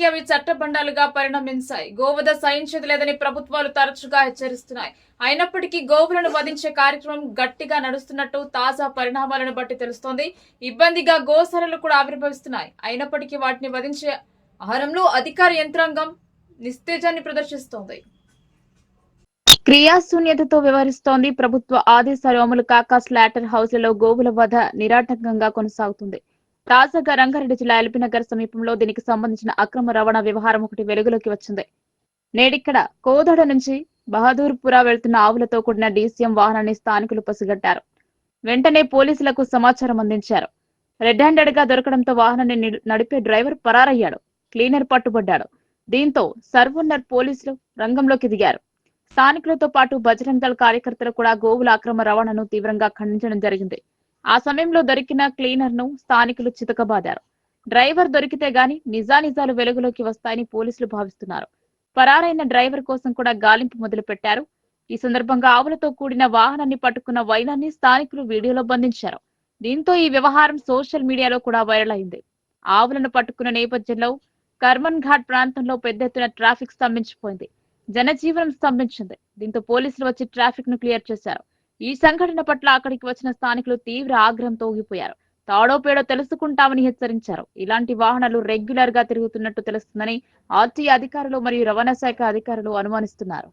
ఎన్ని అవి చట్టబండాలుగా పరిణమించాయి. గోవధ సహించేది లేదని ప్రభుత్వాలు తరచుగా హెచ్చరిస్తున్నాయి. అయినప్పటికీ గోవులను వధించే కార్యక్రమం గట్టిగా నడుస్తున్నట్టు తాజా పరిణామాలను బట్టి తెలుస్తోంది. ఇబ్బందిగా గోశాలలు కూడా ఆవిర్భవిస్తున్నాయి. అయినప్పటికీ వాటిని వధించే ఆహారంలో అధికార యంత్రాంగం నిస్తేజాన్ని ప్రదర్శిస్తోంది. క్రియాశూన్యతతో వ్యవహరిస్తోంది ప్రభుత్వ ఆదేశాలు అమలు కాక స్లాటర్ హౌస్లలో గోవుల వధ నిరాటంకంగా కొనసాగుతుంది. తాజాగా రంగారెడ్డి జిల్లా ఎల్బీనగర్ సమీపంలో దీనికి సంబంధించిన అక్రమ రవాణా వ్యవహారం ఒకటి వెలుగులోకి వచ్చింది. నేడిక్కడ కోదాడ నుంచి బహదూర్పుర వెళ్తున్న ఆవులతో కూడిన డీసీఎం వాహనాన్ని స్థానికులు పసిగట్టారు. వెంటనే పోలీసులకు సమాచారం అందించారు. రెడ్ హ్యాండెడ్గా దొరకడంతో వాహనాన్ని నడిపే డ్రైవర్ పరారయ్యాడు. క్లీనర్ పట్టుబడ్డాడు. దీంతో సర్వున్నర్ పోలీసులు రంగంలోకి దిగారు. స్థానికులతో పాటు బజరంగ్ దళ కార్యకర్తలు కూడా గోవుల అక్రమ రవాణాను తీవ్రంగా ఖండించడం జరిగింది. ఆ సమయంలో దొరికిన క్లీనర్ను స్థానికులు చితకబాదారు. డ్రైవర్ దొరికితే గాని నిజానిజాలు వెలుగులోకి వస్తాయని పోలీసులు భావిస్తున్నారు. పరారైన డ్రైవర్ కోసం కూడా గాలింపు మొదలు పెట్టారు ఈ సందర్భంగా ఆవులతో కూడిన వాహనాన్ని పట్టుకున్న వైనాన్ని స్థానికులు వీడియోలో బంధించారు. దీంతో ఈ వ్యవహారం సోషల్ మీడియాలో కూడా వైరల్ అయింది. ఆవులను పట్టుకున్న నేపథ్యంలో కర్మన్ ఘాట్ ప్రాంతంలో పెద్ద ఎత్తున ట్రాఫిక్ స్తంభించిపోయింది. జనజీవనం స్తంభించింది. దీంతో పోలీసులు వచ్చి ట్రాఫిక్ను క్లియర్ చేశారు. ఈ సంఘటన పట్ల అక్కడికి వచ్చిన స్థానికులు తీవ్ర ఆగ్రహంతో ఊగిపోయారు తాడో పేడో తెలుసుకుంటామని హెచ్చరించారు. ఇలాంటి వాహనాలు రెగ్యులర్గా తిరుగుతున్నట్టు తెలుస్తుందని ఆర్టీ అధికారులు మరియు రవాణా శాఖ అధికారులు అనుమానిస్తున్నారు.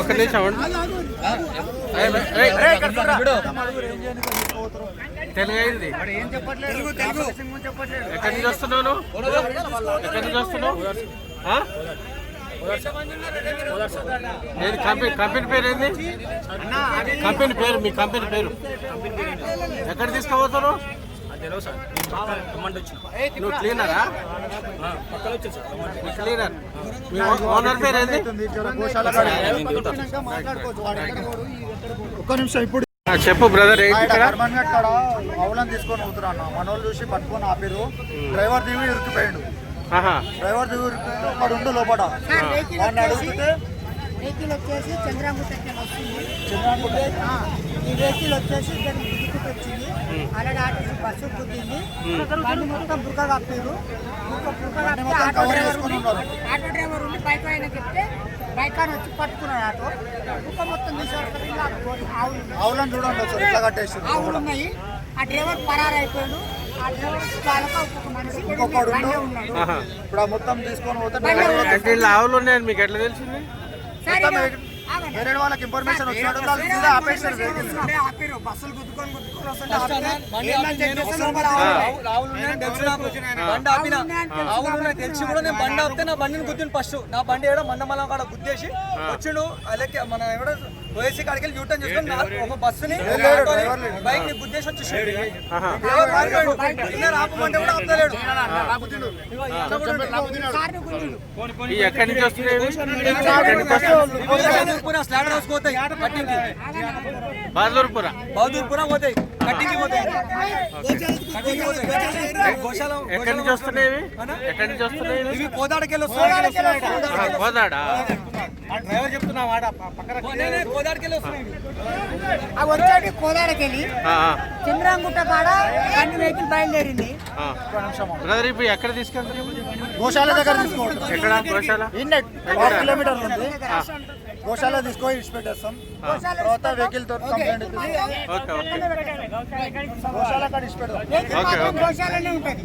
ఒక్క నిమిషం తెలుగు అయింది. ఎక్కడి నుంచి వస్తున్నాను ఎక్కడి నుంచి వస్తున్నావు? నేను కంపెనీ కంపెనీ పేరు ఏంది? కంపెనీ పేరు మీ కంపెనీ పేరు. ఎక్కడ తీసుకోబోతారు తీసుకుపోతారు నువ్వు క్లీనరా? మీ క్లీనర్. మీ ఓనర్ పేరు ఏంది? ఒక్క నిమిషం ఇప్పుడు చెప్పు బ్రదర్ హర్మన్ గట్ కాడ ఆవులను తీసుకొని పోతున్నా అన్న. మనోళ్ళు చూసి పట్టుకొని ఆపిరు డ్రైవర్ దిగి ఇరుక్కుపోయాడు. డ్రైవర్ దిగి ఇరుక్కుపోయి అక్కడ ఉండు లోపల. వాడిని అడుగుతుంటే వెహికల్ వచ్చేసి ఈ వెహికల్ వచ్చేసి వచ్చింది. అలాగే ఆటో బస్సు గుద్దింది బండి మొత్తం బురక కప్పారు బురక బురక ఆటో డ్రైవర్ ఉండి. ఆటో డ్రైవర్ ఉండి బైక్ ఆయన చెప్తే బైక్ ఆయన వచ్చి పట్టుకున్నాడు ఆటో. బుక్క మొత్తం ఆవులు ఆవులను చూడండి ఆవులు ఉన్నాయి. ఆ డ్రైవర్ పరారైపోయాడు. ఇప్పుడు ఆ మొత్తం తీసుకొని పోతే ఆవులు ఉన్నాయని మీకు ఎట్లా తెలిసింది. వేరే వాళ్ళకి ఇన్ఫర్మేషన్ వచ్చినట్టు ఆపేసారు. బస్సులు గుద్దుకొని గుద్దుకొని వస్తుంటే తెలుసు కూడా నేను బండి ఆపితే నా బండిని గుద్దిండు ఫస్ట్ నా బండి ఏడో మందమల్లం కాడ గుద్దేసి వచ్చిండు అలాగే మన ఎవడో ఓఎస్సీ కాడికి వెళ్ళి యూటర్న్ చేసుకొని ఒక బస్సుని. బైక్ని గుద్దేసి వచ్చేసాడు ఆపమంటే కూడా. ఈ ఎక్కడి నుంచి వస్తున్నాయి బహదూర్పుర. బహదూర్పుర పోతాయి ఎక్కడి నుంచి వస్తున్నాయి ఇవి? ఎక్కడి నుంచి వస్తున్నాయి ఇవి? ఇవి కోదాడకి వెళ్ళి వస్తున్నాయి కోదాడా? డ్రైవర్ చెప్తున్నా వాడ పక్కన కోదాడకి వెళ్ళి వస్తున్నాయి ఇవి. ఆ వచ్చేటి కోదాడకి వెళ్ళి ఆ, ఆ, చంద్రాంగుట్ట కాడ అన్ని వెహికల్ బయలుదేరింది. ఆ. బ్రదర్ ఇప్పుడు ఎక్కడ తీసుకెళ్తారు గోశాల దగ్గర తీసుకోవద్దు ఎక్కడ గోశాల? ఇన్నే హాఫ్ కిలోమీటర్ ఉంది. గోశాల తీసుకో ఇడిచిపెట్టేస్తాం తర్వాత వెహికల్ తోటి కంప్లైంట్ ఇప్పిస్తాం. Okay okay. గోశాల కాడ. గోశాలనే ఉంటుంది.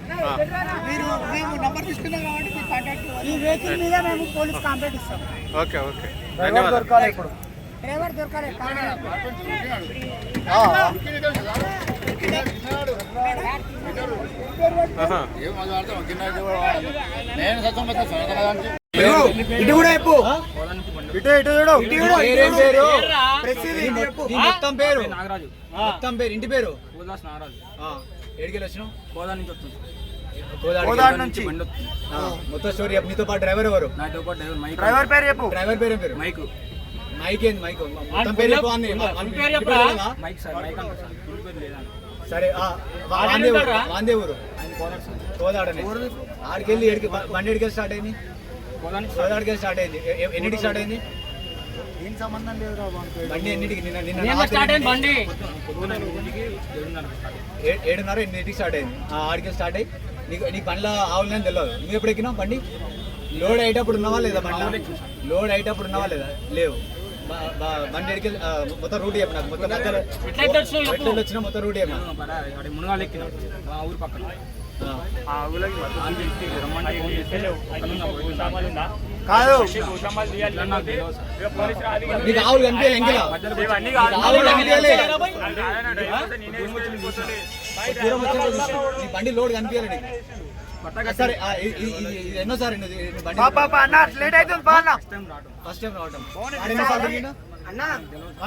మీరు మేము నంబర్ తీసుకున్నాం కాబట్టి మీకు కాంటాక్ట్ ఈ వెహికల్ మీద మేము పోలీస్ కంప్లైంట్ ఇస్తాం. Okay okay. ధన్యవాదాలు. దొరకాలి ఇప్పుడు. డ్రైవర్ దొరకాలి. ఇటు కూడా చెప్పు. ఇటు ఇటు చూడు పేరేం. మొత్తం పేరు. మొత్తం పేరు. ఇంటి పేరు? ఏడికి వచ్చినావు? కోదాడ నుంచి వస్తుంది. కోదాడ నుంచి. ఆ, మొత్తం స్టోరీ చెప్పు. నీతో పాటు డ్రైవర్ ఎవరు? నాతో పాటు డ్రైవర్ మైక్. డ్రైవర్ పేరు చెప్పు. డ్రైవర్ పేరు పేరు? మైక్. మైక్ ఏంది మైక్? మొత్తం పేరు చెప్పు అంది? Mike sir Mike sir. ఇంటి పేరు లేదా? సరే ఆ, వా- వాందే ఊరు. కోదాడనే. ఆడికెళ్ళి ఏడికి బండి ఎడికి స్టార్ట్ అయింది? కోదాడికి స్టార్ట్ అయింది. ఎన్నిటికి స్టార్ట్ అయింది? సంబంధం లేదు. బండి ఎన్నిటికి? నిన్న నిన్న స్టార్ట్ అయింది బండి? ఏడున్నర ఎనిమిదింటికి స్టార్ట్ అయింది. ఆ, ఆడికి స్టార్ట్ అయ్యి నీకు నీకు బండ్ల ఆవులని తెలియదు నువ్వు ఎప్పుడు ఎక్కినావు బండి? లోడ్ అయ్యేటప్పుడు ఉన్నావా లేదా బండ్ల? లోడ్ అయ్యేటప్పుడు ఉన్నావా లేదా? లేవు. బండి ఎడికి ఆ, మొత్తం రూట్ చెప్పు నాకు. మొత్తం వచ్చినా మొత్తం రూట్ చెప్పు నాకు. మునగాలు ఎక్కిన మా ఊరు పక్కన. ఆ. కాదు నీకు ఆవులు కనిపించాలి ఆవులు కనిపించాలి బండి లోడ్ కనిపించాలి నీకు సరే ఎన్నోసారి లేట్ అవుతుంది ఫస్ట్ టైం రావటం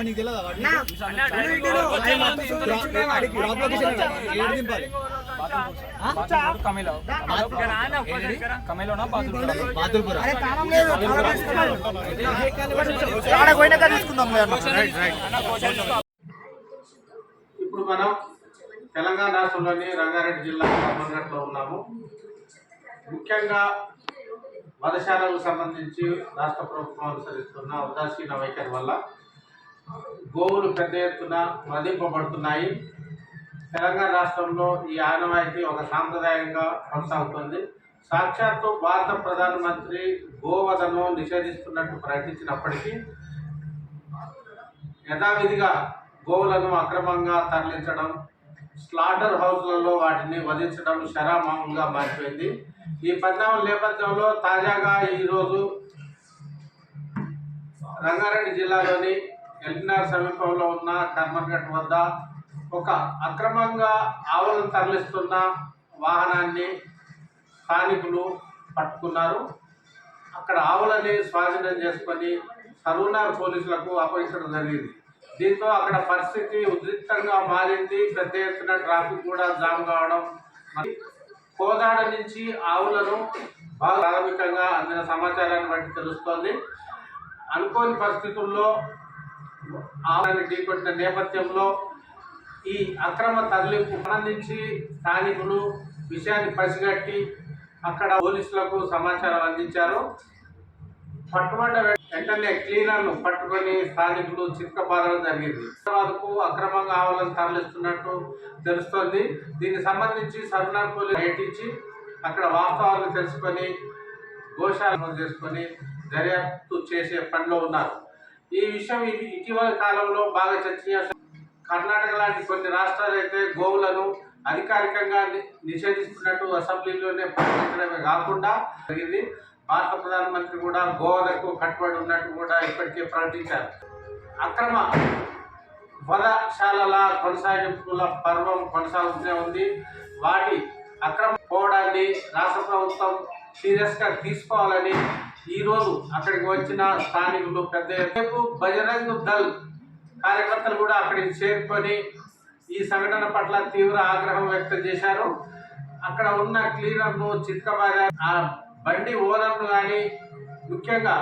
నీకు ఇప్పుడు మనం తెలంగాణ రాష్ట్రంలోని రంగారెడ్డి జిల్లా కర్మగట్లో ఉన్నాము. ముఖ్యంగా వధశాలకు సంబంధించి రాష్ట్ర ప్రభుత్వం అనుసరిస్తున్న ఉదాసీన వైఖరి వల్ల గోవులు పెద్ద ఎత్తున మదింపబడుతున్నాయి. తెలంగాణ రాష్ట్రంలో ఈ ఆనవాయితీ ఒక సాంప్రదాయంగా కొనసాగుతుంది. సాక్షాత్తు భారత ప్రధానమంత్రి గోవధను నిషేధిస్తున్నట్టు ప్రకటించినప్పటికీ యథావిధిగా గోవులను అక్రమంగా తరలించడం స్లాటర్ హౌస్లలో వాటిని వధించడం శరామామంగా మారిపోయింది. ఈ పరిణామం నేపథ్యంలో తాజాగా ఈరోజు రంగారెడ్డి జిల్లాలోని ఎల్బినార్ సమీపంలో ఉన్న కర్మర్ఘట్ వద్ద ఒక అక్రమంగా ఆవులను తరలిస్తున్న వాహనాన్ని స్థానికులు పట్టుకున్నారు. అక్కడ ఆవులని స్వాధీనం చేసుకొని సరూనార్ పోలీసులకు అప్పగించడం జరిగింది. దీంతో అక్కడ పరిస్థితి ఉద్రిక్తంగా మారింది. పెద్ద ఎత్తున ట్రాఫిక్ కూడా జామ్ కావడం కోదాడ నుంచి ఆవులను బాగా ప్రాథమికంగా అందిన సమాచారాన్ని బట్టి తెలుస్తోంది. అనుకోని పరిస్థితుల్లో ఆవులను ఢీకొట్టిన నేపథ్యంలో ఈ అక్రమ తరలింపు సంబంధించి స్థానికులు విషయాన్ని పసిగట్టి అక్కడ పోలీసులకు సమాచారం అందించారు. పట్టుబడ్డ వెంటనే క్లీనర్ను పట్టుకొని స్థానికులు చిక్కబాదడం జరిగింది. హైదరాబాద్కు అక్రమంగా ఆవాలను తరలిస్తున్నట్టు తెలుస్తోంది. దీనికి సంబంధించి సర్నార్ పోలీసు పర్యటించి అక్కడ వాస్తవాలను తెలుసుకొని ఘోషాలను చేసుకొని దర్యాప్తు చేసే పనిలో ఉన్నారు. ఈ విషయం ఇటీవల కాలంలో బాగా చర్చనీయాంశం కర్ణాటక లాంటి కొన్ని రాష్ట్రాలు అయితే గోవులను అధికారికంగా నిషేధిస్తున్నట్టు అసెంబ్లీలోనే ప్రకటించడమే కాకుండా జరిగింది. భారత ప్రధానమంత్రి కూడా గోవలకు కట్టుబడి ఉన్నట్టు కూడా ఇప్పటికే ప్రకటించారు. అక్రమ వధశాలల కొనసాగింపుల పర్వం కొనసాగుతూనే ఉంది. వాటి అక్రమ పోవడాన్ని రాష్ట్ర ప్రభుత్వం సీరియస్గా తీసుకోవాలని ఈరోజు అక్కడికి వచ్చిన స్థానికులు పెద్ద రేపు బజరంగ్ దళ్ కార్యకర్తలు కూడా అక్కడికి చేరుకొని ఈ సంఘటన పట్ల తీవ్ర ఆగ్రహం వ్యక్తం చేశారు. అక్కడ ఉన్న క్లీనర్ను చిత్కబాగా ఆ బండి ఓనర్ను కానీ ముఖ్యంగా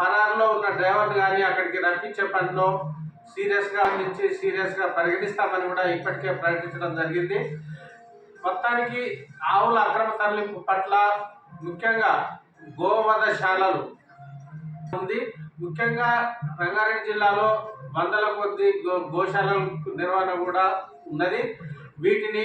పరారులో ఉన్న డ్రైవర్ను కానీ అక్కడికి రప్పించే పనిలో సీరియస్గా నుంచి సీరియస్గా పరిగణిస్తామని కూడా ఇప్పటికే ప్రకటించడం జరిగింది. మొత్తానికి ఆవుల అక్రమ తరలింపు పట్ల ముఖ్యంగా గోవధశాలలు ఉంది. ముఖ్యంగా రంగారెడ్డి జిల్లాలో వందల కొద్ది గో నిర్వహణ కూడా ఉన్నది. వీటిని